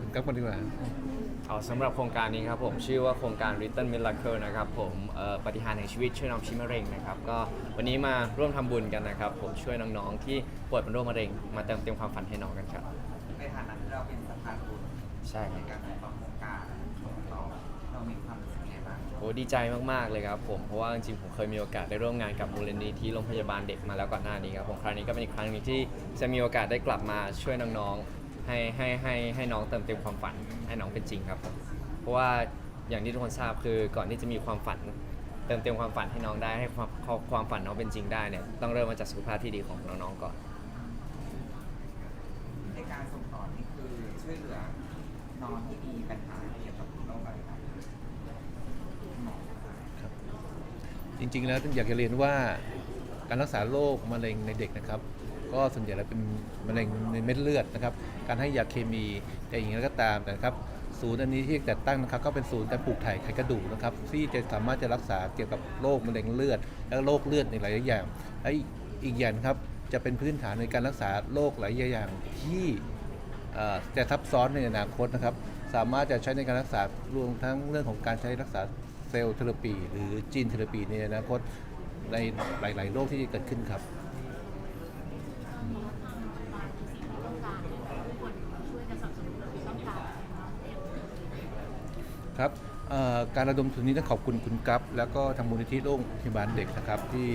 คุณกั๊กมาดีกว่า เอาสำหรับโครงการนี้ครับผมชื่อว่าโครงการ Little Miracle นะครับผมเอ่อปฏิหารย์แห่งชีวิตช่วยน้องชิมะเร็งนะครับก็วันนี้มาร่วมทำบุญกันนะครับผมช่วยน้องๆที่ป่วยเป็นโรคมะเร็ง มาเติมเต็มความฝันให้น้องกันครับในฐานะที่เราเป็นสะพานบุญใช่ในการจัดตั้งโครงการของเราเรามีความรู้สึกยังไงบ้างโอ้ดีใจมากๆเลยครับผมเพราะว่าจริงๆผมเคยมีโอกาสได้ร่วมงานกับมูลนิธิโรงพยาบาลเด็กมาแล้วก่อนหน้านี้ครับผมครั้งนี้ก็เป็นอีกครั้งหนึงที่จะมีโอกาสได้กลับมาช่วยน้องๆ ให้ให้ให้ให้น้องเติมเต็มความฝัน ให้น้องเป็นจริงครับผมเพราะว่าอย่างที่ทุกคนทราบคือก่อนที่จะมีความฝัน เติมเต็มความฝันให้น้องได้ให้ความความฝันน้องเป็นจริงได้เนี่ยต้องเริ่มมาจากสุขภาพที่ดีของน้องๆก่อน ในการส่งต่อนี่คือช่วยเหลือน้องที่มีปัญหาเกี่ยวกับโรคอะไรบ้างหมอจริงๆแล้วอยากจะเรียนว่าการรักษาโรคมะเร็งในเด็กนะครับ ก็ส่วนใหญ่แล้วเป็นมะเร็งในเม็ดเลือดนะครับ การให้ยาเคมีแต่อย่างไรก็ตามแต่นะครับศูนย์อันนี้ที่จัดตั้งนะครับก็เป็นศูนย์การปลูกถ่ายไขกระดูกนะครับที่จะสามารถจะรักษาเกี่ยวกับโรคมะเร็งเลือด และโรคเลือดในหลายๆอย่างและอีกอย่างครับจะเป็นพื้นฐานในการรักษาโรคหลายอย่างที่จะซับซ้อนในอนาคตนะครับ สามารถจะใช้ในการรักษารวมทั้งเรื่องของการใช้รักษาเซลล์เทอราปี หรือจีนเทอราปีในอนาคตในหลาย ๆ โรคที่จะเกิดขึ้นครับ ครับการระดมทุนนี้ต้องขอบคุณคุณกั๊บแล้วก็ทางมูลนิธิโรงพยาบาลเด็กนะครับ ที่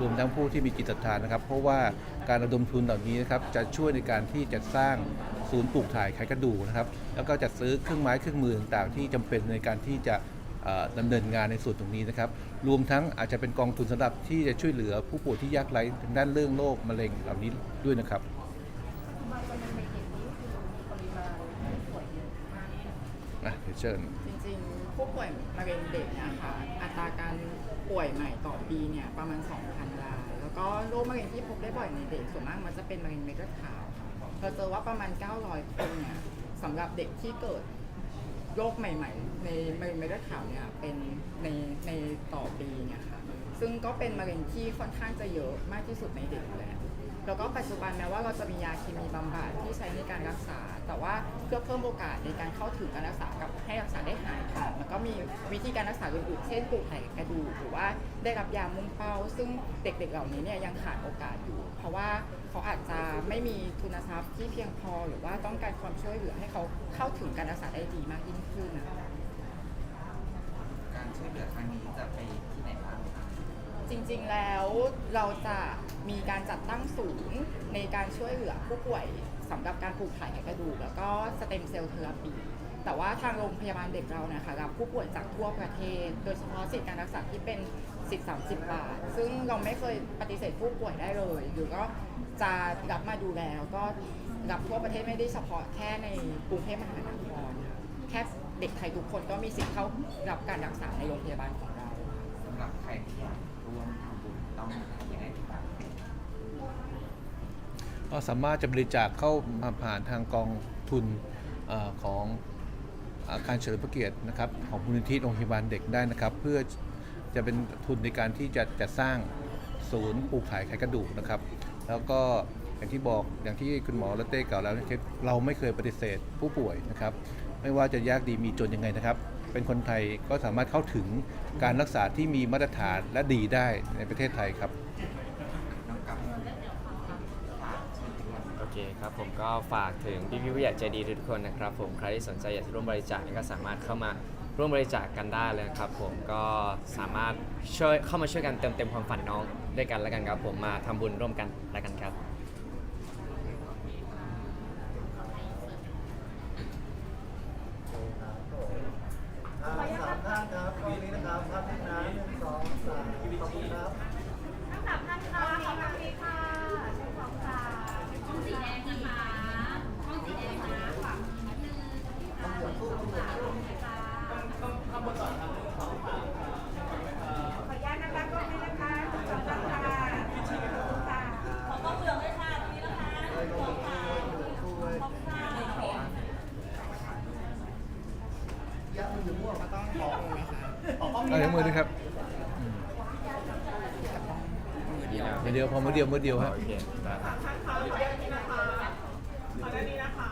รวมทั้งผู้ที่มีจิตศรัทธานะครับ เพราะว่าการระดมทุนเหล่านี้นะครับจะช่วยในการที่จะสร้างศูนย์ปลูกถ่ายไขกระดูกนะครับ แล้วก็จะซื้อเครื่องไม้เครื่องมือต่างๆ ที่จำเป็นในการที่จะเอ่อดำเนินงานในส่วนตรงนี้นะครับ รวมทั้งอาจจะเป็นกองทุนสำหรับที่จะช่วยเหลือผู้ป่วยที่ยากไร้ทางด้านเรื่องโรคมะเร็งเหล่านี้ด้วยนะครับ เชิญ จริงๆ ผู้ป่วยมะเร็งเด็กเนี่ยค่ะอัตราการป่วยใหม่ต่อปีเนี่ยประมาณ 2,000ราย แล้วก็โรคมะเร็งที่พบได้บ่อยในเด็กส่วนมากมันจะเป็นมะเร็งเม็ดเลือดขาวเราเจอว่าประมาณ 900 คนเนี่ยสำหรับเด็กที่เกิดโรคใหม่ ๆ ในมะเร็งเม็ดเลือดขาวเนี่ยเป็นในในต่อปีเนี่ยค่ะซึ่งก็เป็นมะเร็งที่ค่อนข้างจะเยอะมากที่สุดในเด็กอยู่แล้ว แล้วก็ปัจจุบันแม้ว่าเราจะมียาเคมีบำบัดที่ใช้ในการรักษา แต่ว่าเพื่อเพิ่มโอกาสในการเข้าถึงการรักษากับให้รักษาได้หายขาดแล้วก็มีวิธีการรักษาอื่นๆเช่นปลูกถ่ายกระดูกหรือว่าได้รับยามุ่งเป้า ซึ่งเด็กๆเหล่านี้เนี่ยยังขาดโอกาสอยู่ เพราะว่าเขาอาจจะไม่มีทุนทรัพย์ที่เพียงพอ หรือว่าต้องการความช่วยเหลือให้เขาเข้าถึงการรักษาได้ดีมากยิ่งขึ้นนะคะการช่วยเหลือครั้งนี้จะไปที่ไหนบ้างครับ จริงๆแล้วเราจะมีการจัดตั้งศูนย์ในการช่วยเหลือผู้ป่วยสำหรับการปลูกถ่ายกระดูก แล้วก็สเต็มเซลล์เทอราปีแต่ว่าทางโรงพยาบาลเด็กเราเนี่ยค่ะรับผู้ป่วยจากทั่วประเทศ โดยเฉพาะสิทธิการรักษาที่เป็นสิทธิ์30 บาท ซึ่งเราไม่เคยปฏิเสธผู้ป่วยได้เลยหรือก็จะรับมาดูแลแล้วก็รับทั่วประเทศไม่ได้เฉพาะแค่ในกรุงเทพมหานครแค่เด็กไทยทุกคนก็มีสิทธิ์เข้ารับการรักษาในโรงพยาบาลของเราสำหรับใครที่อยาก ร่วมทำบุญต้องทำยังไงดีบ้างก็สามารถจะบริจาคเข้ามาผ่านทางกองทุนเออของอาการเฉลิมพระเกียรตินะครับของมูลนิธิโรงพยาบาลเด็กได้นะครับ เพื่อจะเป็นทุนในการที่จะจะสร้างศูนย์ปลูกถ่ายไขกระดูกนะครับ แล้วก็อย่างที่บอกอย่างที่คุณหมอและเต้กล่าวแล้วนะครับเราไม่เคยปฏิเสธผู้ป่วยนะครับ ไม่ว่าจะยากดีมีจนยังไงนะครับ เป็นคนไทยก็สามารถเข้าถึงการรักษาที่มีมาตรฐานและดีได้ในประเทศไทยครับ โอเคครับผมก็ฝากถึงพี่พี่ผู้ใหญ่ใจดีทุกคนนะครับผมใครที่สนใจอยากจะร่วมบริจาคก็สามารถเข้ามาร่วมบริจาคกันได้เลยครับผมก็สามารถช่วยเข้ามาช่วยกันเติมเต็มความฝันน้องด้วยกันแล้วกันครับผมมาทำบุญร่วมกันแล้วกันครับ อ่าสามท่านครับตรงนี้นะครับภาพที่น้ำหนึ่งสองสามขอบคุณครับ ทั้งสามท่านค่ะขอบคุณค่ะเชิญของค่ะช่องสีแดงนะคะช่องสีแดงนะขวามือนิดนึงค่ะขอบคุณค่ะขอบคุณค่ะขออนุญาตนะคะกล้องนี้นะคะสองท่านค่ะค่ะขอกล้องเหลืองเลยค่ะตรงนี้นะคะขอบคุณค่ะขอบคุณค่ะยักษ์มันอยู่ม่วงต้องขอมือไหมคะออกกล้อ เดี๋ยวพอมื้อเดียวมื้อเดียวฮะ โอเคขอบคุณนะคะขอบคุณนะคะ